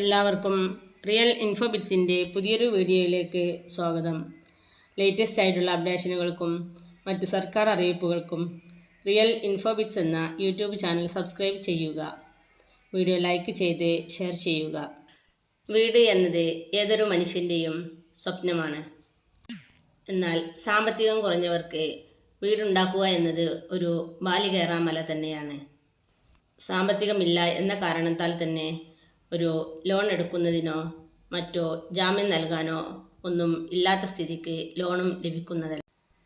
എല്ലാവർക്കും റിയൽ ഇൻഫോബിറ്റ്സിന്റെ പുതിയൊരു വീഡിയോയിലേക്ക് സ്വാഗതം. ലേറ്റസ്റ്റ് ആയിട്ടുള്ള അപ്ഡേഷനുകൾക്കും മറ്റ് സർക്കാർ അറിയിപ്പുകൾക്കും റിയൽ ഇൻഫോബിറ്റ്സ് എന്ന യൂട്യൂബ് ചാനൽ സബ്സ്ക്രൈബ് ചെയ്യുക. വീഡിയോ ലൈക്ക് ചെയ്ത് ഷെയർ ചെയ്യുക. വീട് എന്നത് ഏതൊരു മനുഷ്യന്റെയും സ്വപ്നമാണ്. എന്നാൽ സാമ്പത്തികം കുറഞ്ഞവർക്ക് വീടുണ്ടാക്കുക എന്നത് ഒരു ബാലികേറാമല തന്നെയാണ്. സാമ്പത്തികമില്ല എന്ന കാരണത്താൽ തന്നെ ഒരു ലോൺ എടുക്കുന്നതിനോ മറ്റോ ജാമ്യം നൽകാനോ ഒന്നും ഇല്ലാത്ത സ്ഥിതിക്ക് ലോണും ലഭിക്കുന്നതല്ല.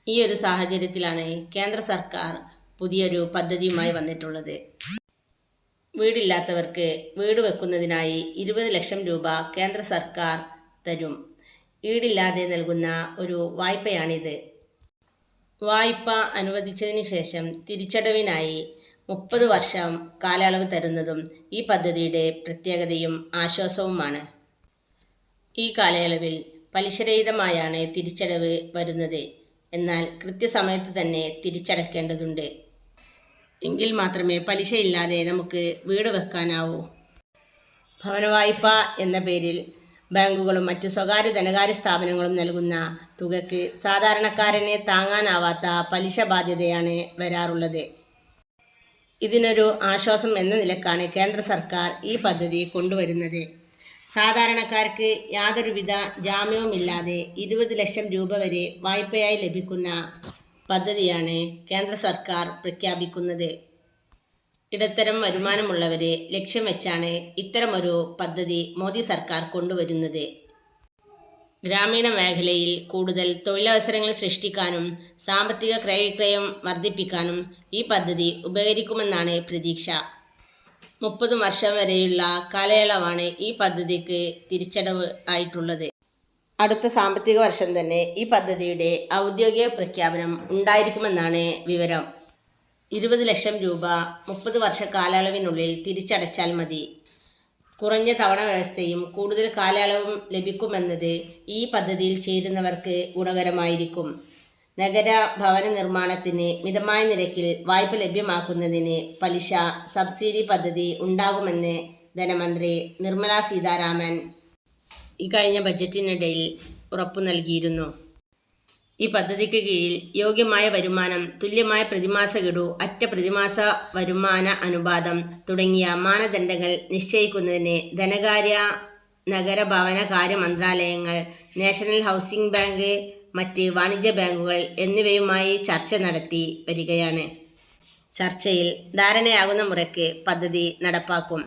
ഈ ഒരു സാഹചര്യത്തിലാണ് കേന്ദ്ര സർക്കാർ പുതിയൊരു പദ്ധതിയുമായി വന്നിട്ടുള്ളത്. വീടില്ലാത്തവർക്ക് വീട് വെക്കുന്നതിനായി ഇരുപത് ലക്ഷം രൂപ കേന്ദ്ര സർക്കാർ തരും. ഈടില്ലാതെ നൽകുന്ന ഒരു വായ്പയാണിത്. വായ്പ അനുവദിച്ചതിന് ശേഷം തിരിച്ചടവിനായി മുപ്പത് വർഷം കാലയളവ് തരുന്നതും ഈ പദ്ധതിയുടെ പ്രത്യേകതയും ആശ്വാസവുമാണ്. ഈ കാലയളവിൽ പലിശരഹിതമായാണ് തിരിച്ചടവ് വരുന്നത്. എന്നാൽ കൃത്യസമയത്ത് തന്നെ തിരിച്ചടക്കേണ്ടതുണ്ട്. എങ്കിൽ മാത്രമേ പലിശയില്ലാതെ നമുക്ക് വീട് വെക്കാനാവൂ. ഭവന വായ്പ എന്ന പേരിൽ ബാങ്കുകളും മറ്റ് സ്വകാര്യ ധനകാര്യ സ്ഥാപനങ്ങളും നൽകുന്ന തുകയ്ക്ക് സാധാരണക്കാരനെ താങ്ങാനാവാത്ത പലിശ ബാധ്യതയാണ് വരാറുള്ളത്. ഇതിനൊരു ആശ്വാസം എന്ന നിലക്കാണ് കേന്ദ്ര സർക്കാർ ഈ പദ്ധതി കൊണ്ടുവരുന്നത്. സാധാരണക്കാർക്ക് യാതൊരുവിധ ജാമ്യവുമില്ലാതെ ഇരുപത് ലക്ഷം രൂപ വരെ വായ്പയായി ലഭിക്കുന്ന പദ്ധതിയാണ് കേന്ദ്ര സർക്കാർ പ്രഖ്യാപിക്കുന്നത്. ഇടത്തരം വരുമാനമുള്ളവരെ ലക്ഷ്യം വെച്ചാണ് ഇത്തരമൊരു പദ്ധതി മോദി സർക്കാർ കൊണ്ടുവരുന്നത്. ഗ്രാമീണ മേഖലയിൽ കൂടുതൽ തൊഴിലവസരങ്ങൾ സൃഷ്ടിക്കാനും സാമ്പത്തിക ക്രയവിക്രയം വർദ്ധിപ്പിക്കാനും ഈ പദ്ധതി ഉപകരിക്കുമെന്നാണ് പ്രതീക്ഷ. മുപ്പത് വർഷം വരെയുള്ള കാലയളവാണ് ഈ പദ്ധതിക്ക് തിരിച്ചടവ് ആയിട്ടുള്ളത്. അടുത്ത സാമ്പത്തിക വർഷം തന്നെ ഈ പദ്ധതിയുടെ ഔദ്യോഗിക പ്രഖ്യാപനം ഉണ്ടായിരിക്കുമെന്നാണ് വിവരം. ഇരുപത് ലക്ഷം രൂപ മുപ്പത് വർഷ കാലയളവിനുള്ളിൽ തിരിച്ചടച്ചാൽ മതി. കുറഞ്ഞ തവണ വ്യവസ്ഥയും കൂടുതൽ കാലയളവും ലഭിക്കുമെന്നത് ഈ പദ്ധതിയിൽ ചേരുന്നവർക്ക് ഗുണകരമായിരിക്കും. നഗര ഭവന നിർമ്മാണത്തിന് മിതമായ നിരക്കിൽ വായ്പ ലഭ്യമാക്കുന്നതിന് പലിശ സബ്സിഡി പദ്ധതി ഉണ്ടാകുമെന്ന് ധനമന്ത്രി നിർമ്മല സീതാരാമൻ ഈ കഴിഞ്ഞ ബജറ്റിനിടയിൽ ഉറപ്പു നൽകിയിരുന്നു. ഈ പദ്ധതിക്ക് കീഴിൽ യോഗ്യമായ വരുമാനം തുല്യമായ പ്രതിമാസ ഗഡു അറ്റ പ്രതിമാസ വരുമാന അനുപാതം തുടങ്ങിയ മാനദണ്ഡങ്ങൾ നിശ്ചയിക്കുന്നതിന് ധനകാര്യ നഗരഭവന കാര്യ മന്ത്രാലയങ്ങൾ നാഷണൽ ഹൗസിംഗ് ബാങ്ക് മറ്റ് വാണിജ്യ ബാങ്കുകൾ എന്നിവയുമായി ചർച്ച നടത്തി വരികയാണ്. ചർച്ചയിൽ ധാരണയാകുന്ന മുറയ്ക്ക് പദ്ധതി നടപ്പാക്കും.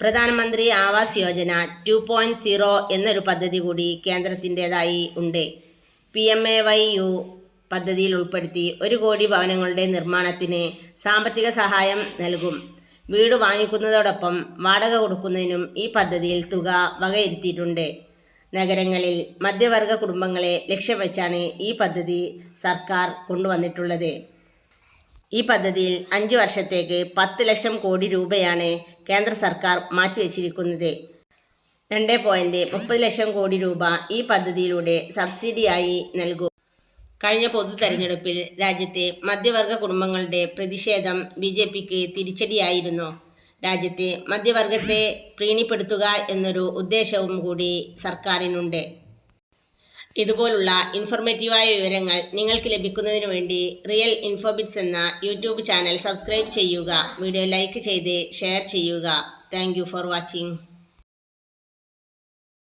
പ്രധാനമന്ത്രി Awas Yojana two point zero എന്നൊരു പദ്ധതി കൂടി കേന്ദ്രത്തിന്റെതായി ഉണ്ട്. P M A Y U പദ്ധതിയിൽ ഉൾപ്പെടുത്തി ഒരു കോടി ഭവനങ്ങളുടെ നിർമ്മാണത്തിന് സാമ്പത്തിക സഹായം നൽകും. വീട് വാങ്ങിക്കുന്നതോടൊപ്പം വാടക കൊടുക്കുന്നതിനും ഈ പദ്ധതിയിൽ തുക വകയിരുത്തിയിട്ടുണ്ട്. നഗരങ്ങളിൽ മധ്യവർഗ കുടുംബങ്ങളെ ലക്ഷ്യം വെച്ചാണ് ഈ പദ്ധതി സർക്കാർ കൊണ്ടുവന്നിട്ടുള്ളത്. ഈ പദ്ധതിയിൽ അഞ്ച് വർഷത്തേക്ക് പത്ത് ലക്ഷം കോടി രൂപയാണ് കേന്ദ്ര സർക്കാർ മാറ്റിവെച്ചിരിക്കുന്നത്. രണ്ട് പോയിന്റ് മുപ്പത് ലക്ഷം കോടി രൂപ ഈ പദ്ധതിയിലൂടെ സബ്സിഡിയായി നൽകും. കഴിഞ്ഞ പൊതു തെരഞ്ഞെടുപ്പിൽ രാജ്യത്തെ മധ്യവർഗ കുടുംബങ്ങളുടെ പ്രതിഷേധം ബി ജെ പിക്ക് തിരിച്ചടിയായിരുന്നു. രാജ്യത്തെ മധ്യവർഗത്തെ പ്രീണിപ്പെടുത്തുക എന്നൊരു ഉദ്ദേശവും കൂടി സർക്കാരിനുണ്ട്. ഇതുപോലുള്ള ഇൻഫോർമേറ്റീവായ വിവരങ്ങൾ നിങ്ങൾക്ക് ലഭിക്കുന്നതിന് വേണ്ടി റിയൽ ഇൻഫോബിറ്റ്സ് എന്ന യൂട്യൂബ് ചാനൽ സബ്സ്ക്രൈബ് ചെയ്യുക. വീഡിയോ ലൈക്ക് ചെയ്ത് ഷെയർ ചെയ്യുക. Thank for watching.